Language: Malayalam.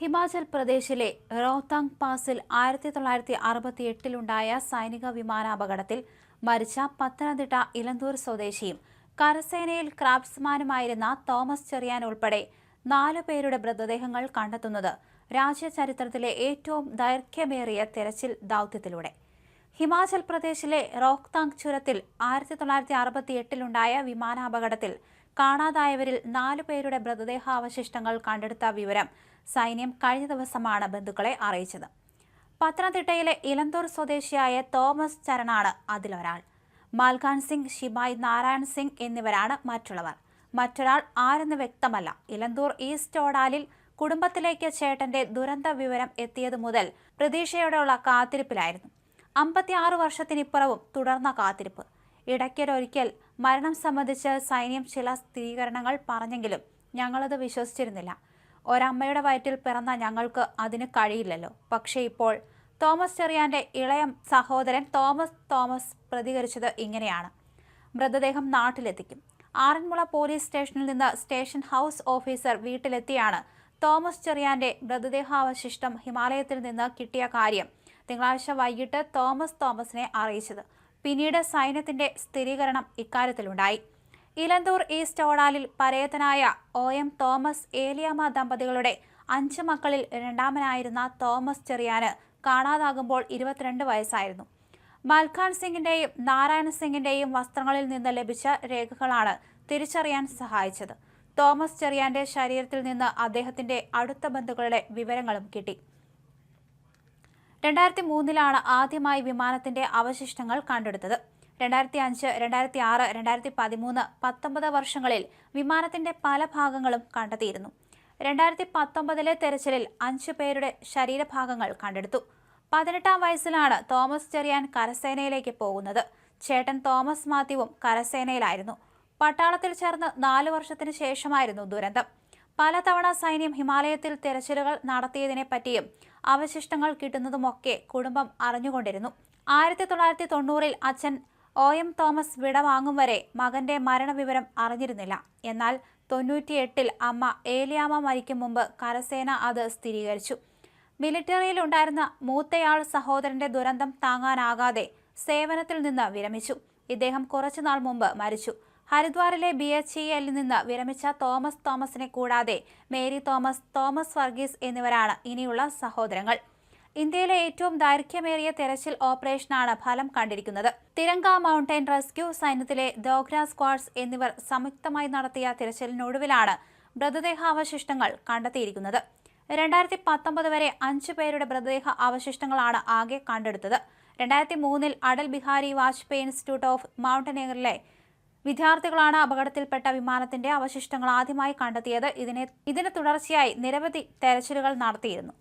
ഹിമാചൽ പ്രദേശിലെ റോഹ്താങ് പാസിൽ ആയിരത്തി തൊള്ളായിരത്തി അറുപത്തി എട്ടിലുണ്ടായ സൈനിക വിമാനാപകടത്തിൽ മരിച്ച പത്തനംതിട്ട ഇലന്തൂർ സ്വദേശിയും കരസേനയിൽ ക്രാഫ്റ്റ്സ്മാനുമായിരുന്ന തോമസ് ചെറിയാൻ ഉൾപ്പെടെ നാല് പേരുടെ മൃതദേഹങ്ങൾ കണ്ടെത്തുന്നത് രാജ്യചരിത്രത്തിലെ ഏറ്റവും ദൈർഘ്യമേറിയ തെരച്ചിൽ ദൗത്യത്തിലൂടെ. ഹിമാചൽ പ്രദേശിലെ റോഹ്താങ് ചുരത്തിൽ ആയിരത്തി തൊള്ളായിരത്തി അറുപത്തി എട്ടിലുണ്ടായ വിമാനാപകടത്തിൽ കാണാതായവരിൽ നാലു പേരുടെ മൃതദേഹാവശിഷ്ടങ്ങൾ കണ്ടെടുത്ത വിവരം സൈന്യം കഴിഞ്ഞ ദിവസമാണ് ബന്ധുക്കളെ അറിയിച്ചത്. പത്തനംതിട്ടയിലെ ഇലന്തൂർ സ്വദേശിയായ തോമസ് ചരണാണ് അതിലൊരാൾ. മാൽഖാൻ സിംഗ് ഷിബായ് നാരായൺ സിംഗ് എന്നിവരാണ് മറ്റുള്ളവർ. മറ്റൊരാൾ ആരെന്ന് വ്യക്തമല്ല. ഇലന്തൂർ ഈസ്റ്റ് ഓടാലിൽ കുടുംബത്തിലേക്ക് ചേട്ടന്റെ ദുരന്ത വിവരം എത്തിയതു മുതൽ പ്രതീക്ഷയോടെയുള്ള കാത്തിരിപ്പിലായിരുന്നു. അമ്പത്തിയാറ് വർഷത്തിനിപ്പുറവും തുടർന്ന കാത്തിരിപ്പ്. ഇടയ്ക്കൊരൊരിക്കൽ മരണം സംബന്ധിച്ച് സൈന്യം ചില സ്ഥിരീകരണങ്ങൾ പറഞ്ഞെങ്കിലും ഞങ്ങളത് വിശ്വസിച്ചിരുന്നില്ല. ഒരമ്മയുടെ വയറ്റിൽ പിറന്ന ഞങ്ങൾക്ക് അതിന് കഴിയില്ലല്ലോ. പക്ഷേ ഇപ്പോൾ തോമസ് ചെറിയാന്റെ ഇളയ സഹോദരൻ തോമസ് തോമസ് പ്രതികരിച്ചത് ഇങ്ങനെയാണ്. മൃതദേഹം നാട്ടിലെത്തിക്കും. ആറന്മുള പോലീസ് സ്റ്റേഷനിൽ നിന്ന് സ്റ്റേഷൻ ഹൗസ് ഓഫീസർ വീട്ടിലെത്തിയാണ് തോമസ് ചെറിയാന്റെ മൃതദേഹാവശിഷ്ടം ഹിമാലയത്തിൽ നിന്ന് കിട്ടിയ കാര്യം തിങ്കളാഴ്ച വൈകിട്ട് തോമസ് തോമസിനെ അറിയിച്ചത്. പിന്നീട് സൈന്യത്തിന്റെ സ്ഥിരീകരണം ഇക്കാര്യത്തിലുണ്ടായി. ഇലന്തൂർ ഈസ്റ്റ് ഓടാലിൽ പരേതനായ ഒ എം തോമസ് ഏലിയാമ ദമ്പതികളുടെ അഞ്ച് മക്കളിൽ രണ്ടാമനായിരുന്ന തോമസ് ചെറിയാന് കാണാതാകുമ്പോൾ ഇരുപത്തിരണ്ട് വയസ്സായിരുന്നു. മൽഖാൻ സിംഗിന്റെയും നാരായണ സിംഗിന്റെയും വസ്ത്രങ്ങളിൽ നിന്ന് ലഭിച്ച രേഖകളാണ് തിരിച്ചറിയാൻ സഹായിച്ചത്. തോമസ് ചെറിയാന്റെ ശരീരത്തിൽ നിന്ന് അദ്ദേഹത്തിന്റെ അടുത്ത ബന്ധുക്കളുടെ വിവരങ്ങളും കിട്ടി. രണ്ടായിരത്തി മൂന്നിലാണ് ആദ്യമായി വിമാനത്തിന്റെ അവശിഷ്ടങ്ങൾ കണ്ടെടുത്തത്. രണ്ടായിരത്തി അഞ്ച് രണ്ടായിരത്തി ആറ് രണ്ടായിരത്തി പതിമൂന്ന് പത്തൊമ്പത് വർഷങ്ങളിൽ വിമാനത്തിന്റെ പല ഭാഗങ്ങളും കണ്ടെത്തിയിരുന്നു. രണ്ടായിരത്തി പത്തൊമ്പതിലെ തെരച്ചിലിൽ അഞ്ചു പേരുടെ ശരീരഭാഗങ്ങൾ കണ്ടെടുത്തു. പതിനെട്ടാം വയസ്സിലാണ് തോമസ് ചെറിയാൻ കരസേനയിലേക്ക് പോകുന്നത്. ചേട്ടൻ തോമസ് മാത്യുവും കരസേനയിലായിരുന്നു. പട്ടാളത്തിൽ ചേർന്ന് നാലു വർഷത്തിന് ശേഷമായിരുന്നു ദുരന്തം. പലതവണ സൈന്യം ഹിമാലയത്തിൽ തെരച്ചിലുകൾ നടത്തിയതിനെ പറ്റിയും അവശിഷ്ടങ്ങൾ കിട്ടുന്നതുമൊക്കെ കുടുംബം അറിഞ്ഞുകൊണ്ടിരുന്നു. ആയിരത്തി തൊള്ളായിരത്തി തൊണ്ണൂറിൽ അച്ഛൻ ഒ എം തോമസ് വിട വാങ്ങും വരെ മകന്റെ മരണവിവരം അറിഞ്ഞിരുന്നില്ല. എന്നാൽ തൊണ്ണൂറ്റിയെട്ടിൽ അമ്മ ഏലിയാമ മരിക്കും മുമ്പ് കരസേന അത് സ്ഥിരീകരിച്ചു. മിലിറ്ററിയിൽ ഉണ്ടായിരുന്ന മൂത്തയാൾ സഹോദരന്റെ ദുരന്തം താങ്ങാനാകാതെ സേവനത്തിൽ നിന്ന് വിരമിച്ചു. ഇദ്ദേഹം കുറച്ചുനാൾ മുമ്പ് മരിച്ചു. ഹരിദ്വാറിലെ ബി എച്ച് ഇ എല്ലിൽ നിന്ന് വിരമിച്ച തോമസ് തോമസിനെ കൂടാതെ മേരി തോമസ് തോമസ് വർഗീസ് എന്നിവരാണ് ഇനിയുള്ള സഹോദരങ്ങൾ. ഇന്ത്യയിലെ ഏറ്റവും ദൈർഘ്യമേറിയ തെരച്ചിൽ ഓപ്പറേഷനാണ് ഫലം കണ്ടിരിക്കുന്നത്. തിരങ്ക മൗണ്ടൈൻ റെസ്ക്യൂ സൈന്യത്തിലെ ദോഗ്ര സ്ക്വാഡ്സ് എന്നിവർ സംയുക്തമായി നടത്തിയ തിരച്ചിലിനൊടുവിലാണ് മൃതദേഹാവശിഷ്ടങ്ങൾ കണ്ടെത്തിയിരിക്കുന്നത്. രണ്ടായിരത്തി പത്തൊമ്പത് വരെ അഞ്ചു പേരുടെ മൃതദേഹ അവശിഷ്ടങ്ങളാണ് ആകെ കണ്ടെടുത്തത്. രണ്ടായിരത്തി മൂന്നിൽ അടൽ ബിഹാരി വാജ്പേയി ഇൻസ്റ്റിറ്റ്യൂട്ട് ഓഫ് മൗണ്ടനിയറിലെ വിദ്യാർത്ഥികളാണ് അപകടത്തിൽപ്പെട്ട വിമാനത്തിന്റെ അവശിഷ്ടങ്ങൾ ആദ്യമായി കണ്ടെത്തിയത്. ഇതിനെ ഇതിന് തുടർച്ചയായി നിരവധി തെരച്ചിലുകൾ നടത്തിയിരുന്നു.